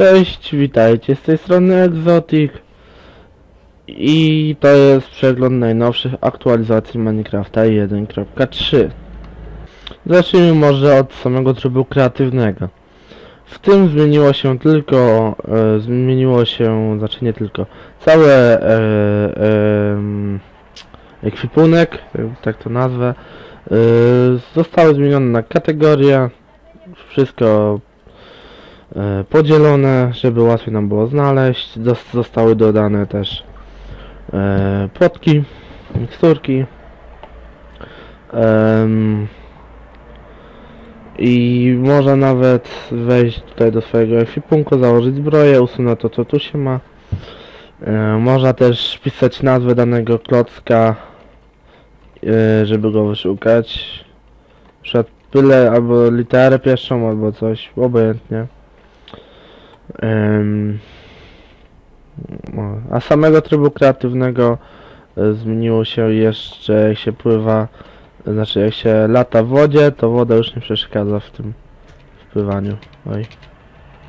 Cześć, witajcie, z tej strony Exotic. I to jest przegląd najnowszych aktualizacji Minecrafta 1.3 Zacznijmy może od samego trybu kreatywnego. W tym zmieniło się tylko, e, zmieniło się, znaczy nie tylko, cały e, e, ekwipunek, tak to nazwę. E, Zostały zmienione na kategorie, wszystko podzielone, żeby łatwiej nam było znaleźć. Zos- Zostały dodane też e, płotki, miksturki. I można nawet wejść tutaj do swojego ekwipunku, założyć zbroję, usunąć to co tu się ma. E, można też wpisać nazwę danego klocka, e, żeby go wyszukać. Na przykład byle albo literę pierwszą, albo coś, obojętnie. A samego trybu kreatywnego e, zmieniło się jeszcze jak się pływa, znaczy jak się lata w wodzie, to woda już nie przeszkadza w tym w pływaniu. Oj.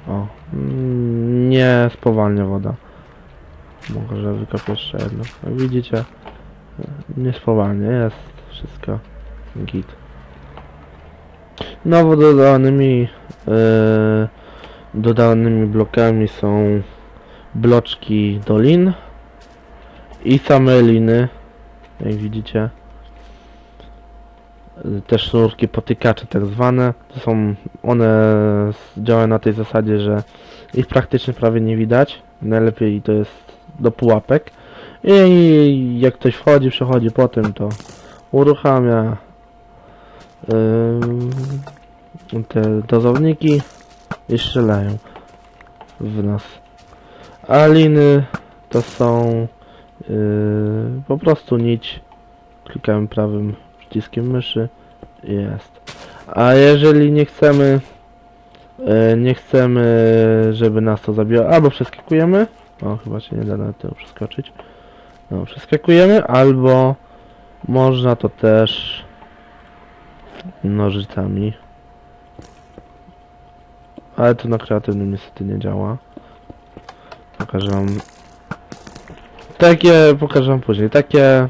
O. Mm, Nie spowalnia woda. Może wykopię jeszcze jedno. Jak widzicie, e, nie spowalnia, jest wszystko git. Nowo dodanymi e, dodanymi blokami są bloczki dolin i same liny, jak widzicie. Też sznurki potykacze tak zwane. To są one działają na tej zasadzie, że ich praktycznie prawie nie widać. Najlepiej to jest do pułapek. I jak ktoś wchodzi, przechodzi po tym, to uruchamia Ym, te dozowniki i strzelają w nas. A liny to są yy, po prostu nić. Klikamy prawym przyciskiem myszy i jest. A jeżeli nie chcemy yy, nie chcemy, żeby nas to zabiło, albo przeskakujemy. O, chyba się nie da na tył przeskoczyć. No, przeskakujemy, albo można to też nożycami. Ale to na kreatywnym niestety nie działa. Pokażę wam. Takie pokażę wam później. Takie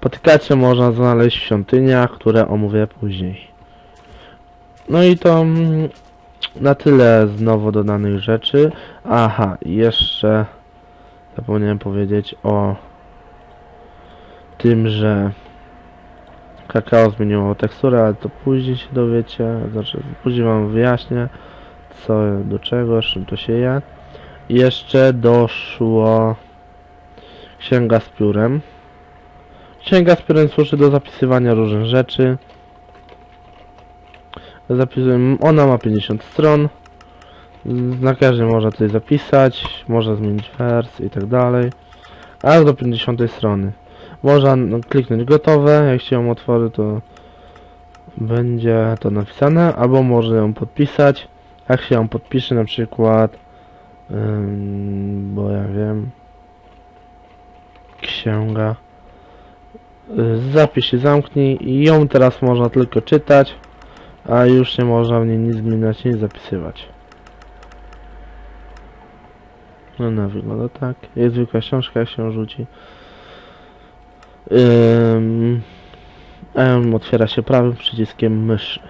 potykacie można znaleźć w świątyniach, które omówię później. No i to mm, na tyle z nowo dodanych rzeczy. Aha, jeszcze zapomniałem powiedzieć o tym, że kakao zmieniło teksturę, ale to później się dowiecie, znaczy później wam wyjaśnię co do czego, czym to się. I Jeszcze doszło księga z piórem. Księga z piórem służy do zapisywania różnych rzeczy. Zapisuję, ona ma 50 stron. Na każdej można coś zapisać, można zmienić wers i tak dalej. Aż do 50 strony. Można no, kliknąć gotowe, jak się ją otworzy to będzie to napisane, albo można ją podpisać. Jak się ją podpisze na przykład, bo ja wiem, księga, y, zapisz i zamknij i ją teraz można tylko czytać, a już nie można w niej nic zmieniać, nic zapisywać. No Ona wygląda tak, jest zwykła książka, jak się rzuci. Ym, M otwiera się prawym przyciskiem myszy.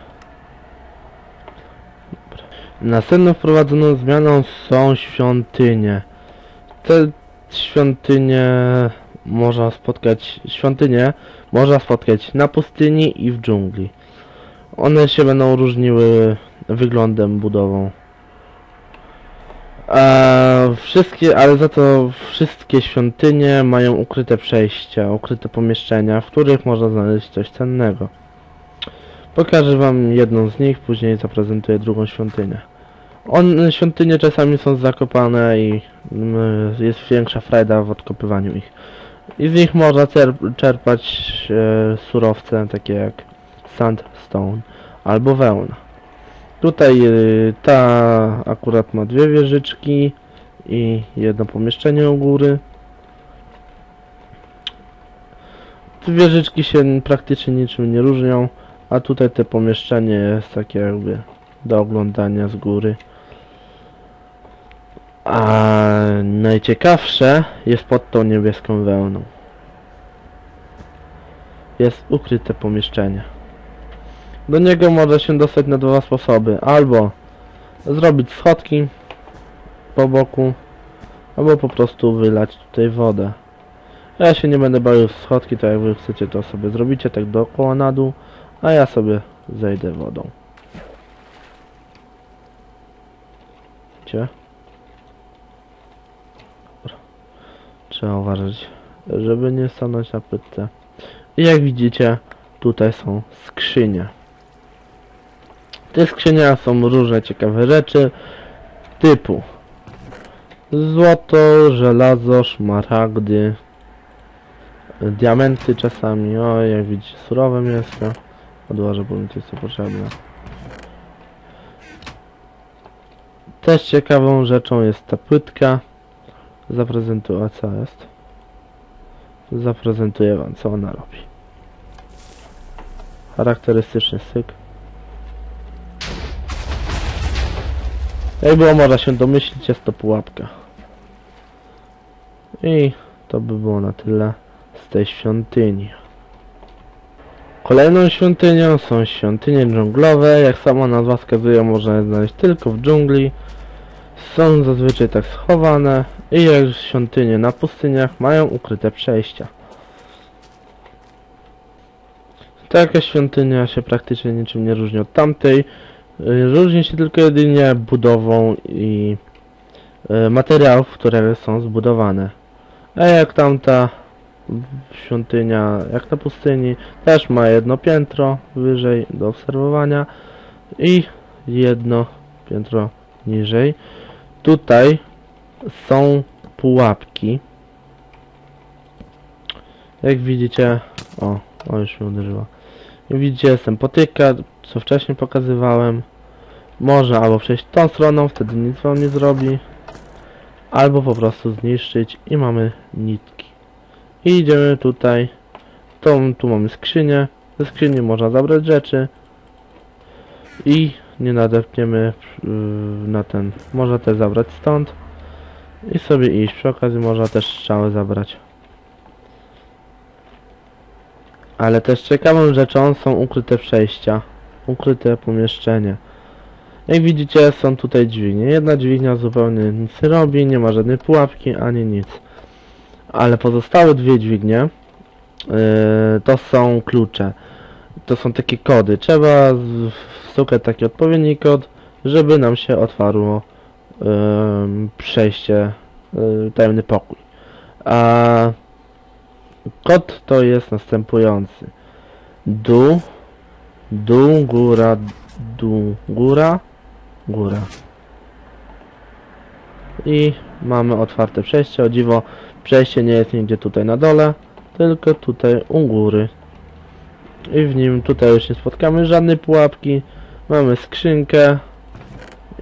Następną wprowadzoną zmianą są świątynie. Te świątynie można spotkać, świątynie można spotkać na pustyni i w dżungli. One się będą różniły wyglądem, budową. A wszystkie, ale za to wszystkie świątynie mają ukryte przejścia, ukryte pomieszczenia, w których można znaleźć coś cennego. Pokażę wam jedną z nich, później zaprezentuję drugą świątynię. On, świątynie czasami są zakopane i mm, jest większa frajda w odkopywaniu ich. I z nich można czerpać e, surowce takie jak sandstone albo wełna. Tutaj y, ta akurat ma dwie wieżyczki i jedno pomieszczenie u góry. Te wieżyczki się praktycznie niczym nie różnią, a tutaj te pomieszczenie jest takie jakby do oglądania z góry. A najciekawsze jest pod tą niebieską wełną. Jest ukryte pomieszczenie. Do niego może się dostać na dwa sposoby. Albo zrobić schodki po boku, albo po prostu wylać tutaj wodę. Ja się nie będę bawił w schodki, to jak wy chcecie to sobie zrobicie tak dookoła na dół, a ja sobie zejdę wodą. Dobra. Trzeba uważać, żeby nie stanąć na pytce. I jak widzicie, tutaj są skrzynie. W tych skrzyniach są różne ciekawe rzeczy, typu złoto, żelazo, szmaragdy, diamenty czasami, o jak widzicie surowe mięsko, odłożę, bo mi to jest potrzebne. Też ciekawą rzeczą jest ta płytka, zaprezentuję, co jest? Zaprezentuję wam co ona robi. Charakterystyczny syk. Jak było można się domyślić, jest to pułapka. I to by było na tyle z tej świątyni. Kolejną świątynią są świątynie dżunglowe. Jak sama nazwa wskazuje, można je znaleźć tylko w dżungli. Są zazwyczaj tak schowane i jak świątynie na pustyniach mają ukryte przejścia. Taka świątynia się praktycznie niczym nie różni od tamtej. Y, Różni się tylko jedynie budową i y, materiałów, które są zbudowane. A jak tamta świątynia, jak na pustyni, też ma jedno piętro wyżej do obserwowania i jedno piętro niżej. Tutaj są pułapki. Jak widzicie, o, o już mnie uderzyła. Jak widzicie, jestem potyka, co wcześniej pokazywałem. Można albo przejść tą stroną, wtedy nic wam nie zrobi. Albo po prostu zniszczyć i mamy nitki. I idziemy tutaj. Tą, tu mamy skrzynię. Ze skrzyni można zabrać rzeczy. I nie nadepniemy yy, na ten. Można też zabrać stąd. I sobie iść. Przy okazji można też strzały zabrać. Ale też ciekawą rzeczą są ukryte przejścia. Ukryte pomieszczenie. Jak widzicie są tutaj dźwignie. Jedna dźwignia zupełnie nic nie robi, nie ma żadnej pułapki ani nic. Ale pozostałe dwie dźwignie yy, to są klucze. To są takie kody. Trzeba wstukać taki odpowiedni kod, żeby nam się otwarło yy, przejście, yy, tajemny pokój. A kod to jest następujący. Dół, dół, góra, dół, góra, góra. I mamy otwarte przejście. O dziwo, przejście nie jest nigdzie tutaj na dole, tylko tutaj u góry. I w nim tutaj już nie spotkamy żadnej pułapki. Mamy skrzynkę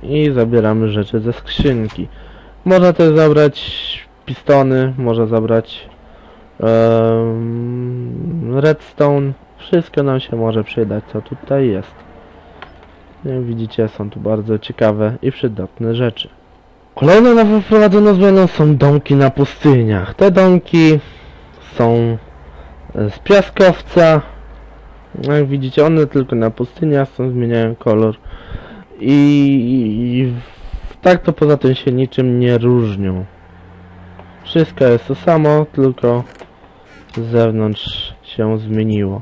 i zabieramy rzeczy ze skrzynki. Można też zabrać pistony, można zabrać redstone. Wszystko nam się może przydać, co tutaj jest. Jak widzicie, są tu bardzo ciekawe i przydatne rzeczy. Kolejną nową wprowadzoną zmianą są domki na pustyniach. Te domki są e, z piaskowca. Jak widzicie, one tylko na pustyniach są, zmieniają kolor. I, i w- tak to poza tym się niczym nie różnią. Wszystko jest to samo, tylko z zewnątrz się zmieniło.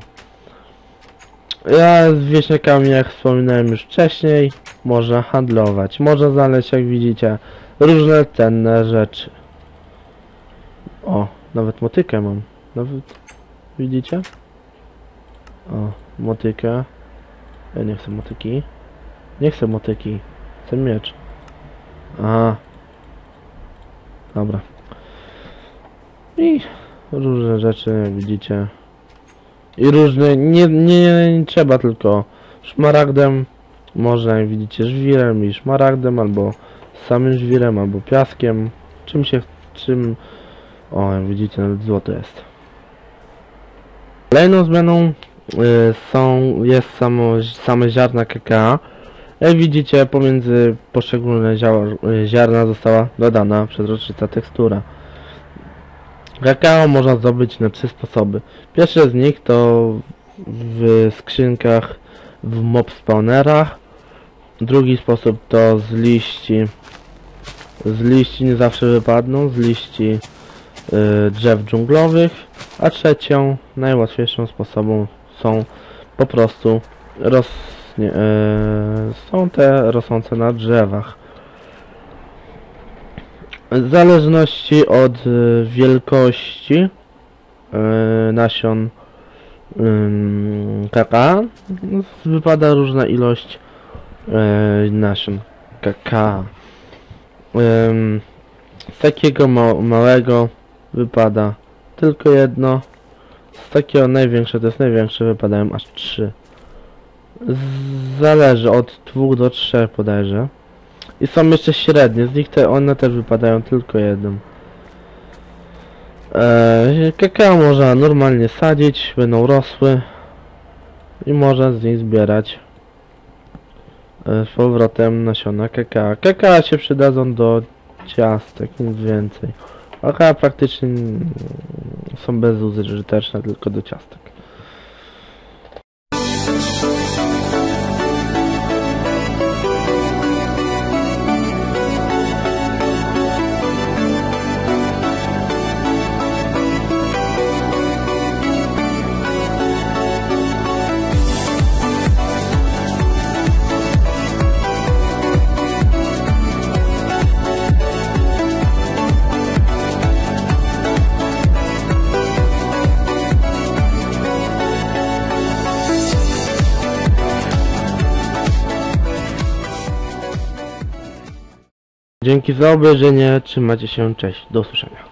Ja z wieśniakami, jak wspominałem już wcześniej, można handlować. Można znaleźć, jak widzicie, różne cenne rzeczy. O, nawet motykę mam. Nawet, widzicie? O, motykę. Ja nie chcę motyki. Nie chcę motyki. Chcę miecz. Aha. Dobra. I różne rzeczy, jak widzicie. I różne, nie, nie, nie trzeba tylko szmaragdem, można jak widzicie żwirem i szmaragdem, albo samym żwirem, albo piaskiem, czym się, czym, o widzicie nawet złoto jest. Kolejną zmianą y, są, jest samo, same ziarna KK. Jak widzicie, pomiędzy poszczególne ziała- ziarna została dodana przezroczysta tekstura. Kakao można zdobyć na trzy sposoby. Pierwszy z nich to w skrzynkach w mob spawnerach. Drugi sposób to z liści. Z liści nie zawsze wypadną, z liści y, drzew dżunglowych. A trzecią, najłatwiejszą sposobą są po prostu e, są te rosnące na drzewach. W zależności od e, wielkości e, nasion ym, kakao wypada różna ilość e, nasion kakao. Z takiego ma małego wypada tylko jedno. Z takiego największe, to jest największe, wypadają aż trzy. Zależy od dwóch do trzech bodajże. I są jeszcze średnie, z nich te one też wypadają tylko jednym. Eee, kakao można normalnie sadzić, będą rosły i można z nich zbierać z powrotem nasiona kakao. Kakao się przydadzą do ciastek, nic więcej. Kakao praktycznie są bezużyteczne tylko do ciastek. Dzięki za obejrzenie, trzymajcie się, cześć, do usłyszenia.